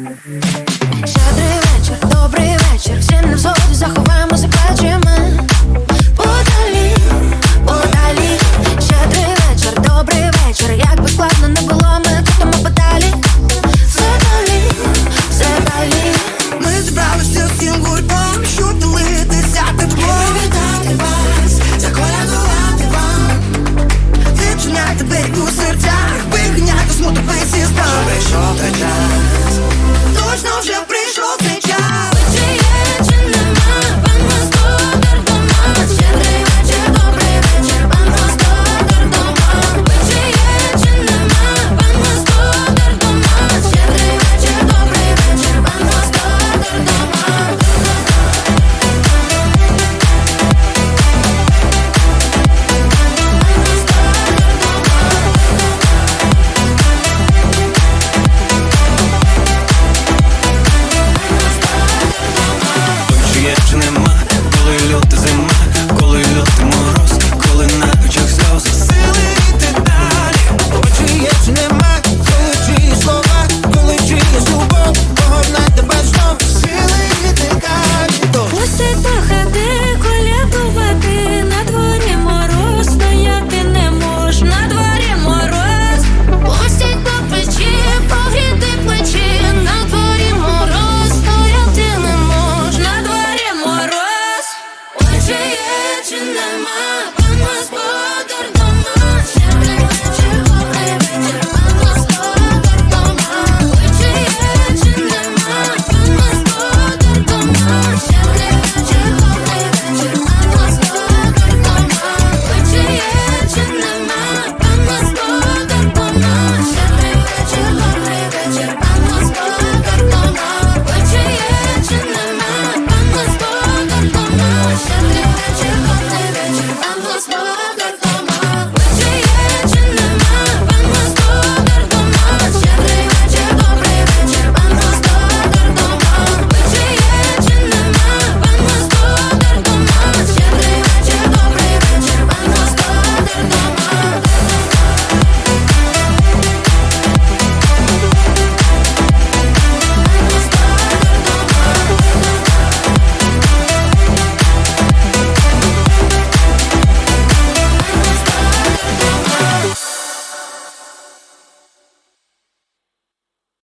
Щедрий вечір, добрий вечір, всім на взводі заховаємо, заплачемо Подалі, подалі, щедрий вечір, добрий вечір, як би складно не було, ми кутимо подалі, все далі, все далі. Ми зібралися всім гуртом, щоб долитися теплом. Вітати вас, заколядувати вам, відчиняти двері у серцях, вигняти смуток весь істор Що прийшов